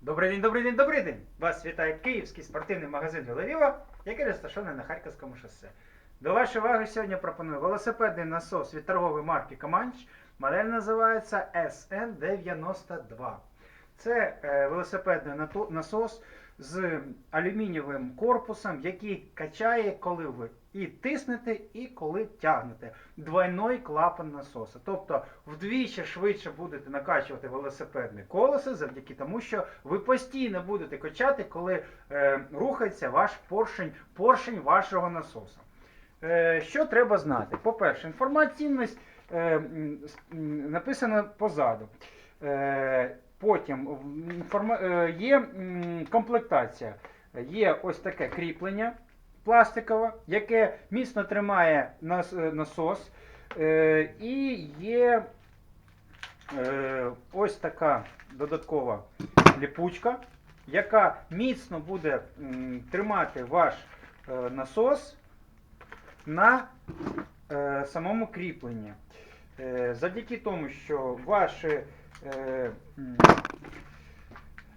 Добрий день, добрий день, добрий день! Вас вітає київський спортивний магазин Веловіва, який розташований на Харківському шосе. До вашої уваги сьогодні пропоную велосипедний насос від торгової марки Команч. Модель називається SN92. Це е, велосипедний насос з алюмінієвим корпусом, який качає, коли ви і тиснете, і коли тягнете. Двойний клапан насоса. Тобто вдвічі швидше будете накачувати велосипедне колесо завдяки тому, що ви постійно будете качати, коли е, рухається ваш поршень, поршень вашого насоса. Е, що треба знати? По-перше, інформаційність е, написана позаду. Е, потім е, є комплектація. Є ось таке кріплення пластикове, яке міцно тримає е, насос. І є ось така додаткова ліпучка, яка міцно буде тримати ваш насос на самому кріпленні. Завдяки тому, що ваші, е,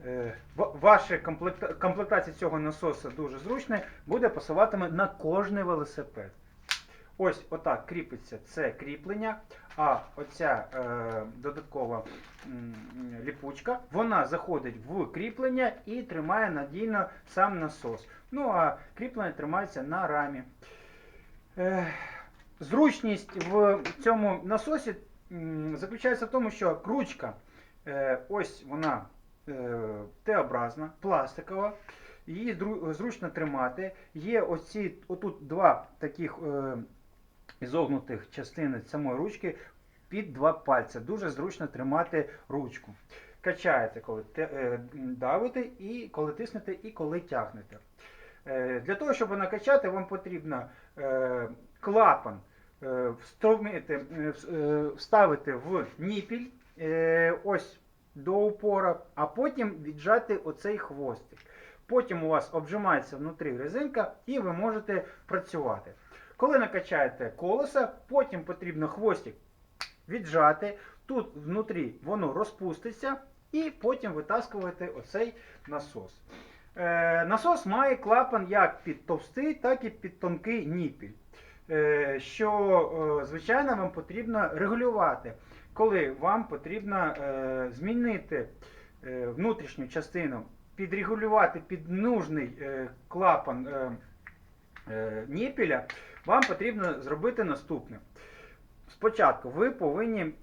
е, ваша комплекта- комплектація цього насоса дуже зручна, буде пасуватиме на кожний велосипед. Ось отак кріпиться це кріплення, а оця е, додаткова м, ліпучка, вона заходить в кріплення і тримає надійно сам насос. Ну а кріплення тримається на рамі. Е, Зручність в цьому насосі заключається в тому, що кручка, е, ось вона е, Т-образна, пластикова, її зручно тримати. Є оці, отут два таких е, ізогнутих частини самої ручки під два пальця. Дуже зручно тримати ручку. Качаєте, коли те- давите, і коли тиснете, і коли тягнете. Для того, щоб накачати, вам потрібно клапан е, е, е, вставити в ніпіль ось до упора, а потім віджати оцей хвостик. Потім у вас обжимається внутрі резинка і ви можете працювати. Коли накачаєте колеса, потім потрібно хвостик віджати. Тут внутрі воно розпуститься, і потім витаскуєте оцей насос. Е, насос має клапан як під товстий, так і під тонкий ніпіль. Е, що, е, звичайно, вам потрібно регулювати, коли вам потрібно е, змінити внутрішню частину, підрегулювати під нужний клапан ніпіля, вам потрібно зробити наступне. Спочатку ви повинні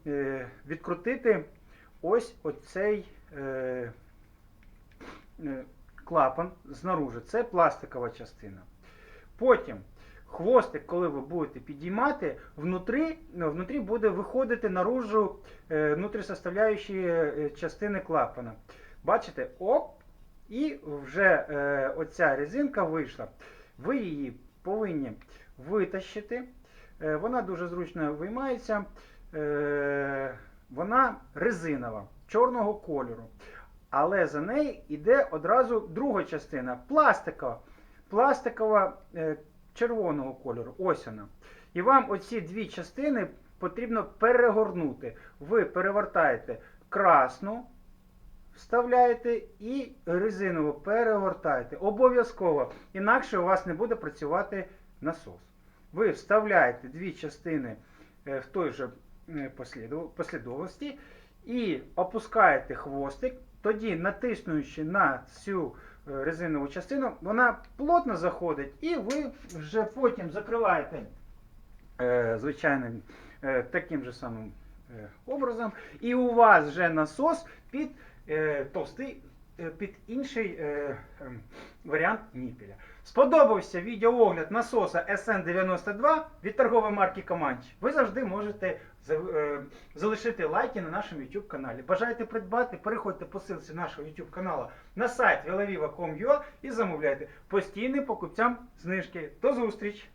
відкрутити ось оцей клапан знаружи. Це пластикова частина. Потім хвостик, коли ви будете підіймати, внутрі, ну, внутрі буде виходити наружу е, внутрісоставляючі е, частини клапана. Бачите, оп, і вже е, оця резинка вийшла. Ви її повинні витащити. Е, Вона дуже зручно виймається. Е, Вона резинова, чорного кольору. Але за нею йде одразу друга частина пластикова. Пластикова е, червоного кольору. Ось вона. І вам оці дві частини потрібно перегорнути. Ви перевертаєте красну, вставляєте і резиново перегортаєте. Обов'язково. Інакше у вас не буде працювати насос. Ви вставляєте дві частини е, в той же е, послідовності і опускаєте хвостик. Тоді, натиснуючи на цю резинову частину, вона плотно заходить, і ви вже потім закриваєте е, звичайним е, таким же самим е, образом, і у вас вже насос під е, товстий, е, під інший е, ем, варіант ніпеля. Сподобався відеоогляд насоса SN92 від торгової марки Comanche. Ви завжди можете е, залишити лайки на нашому YouTube каналі. Бажаєте придбати, переходьте по ссылці нашого YouTube каналу на сайт veloviva.com.ua і замовляйте постійним покупцям знижки. До зустрічі!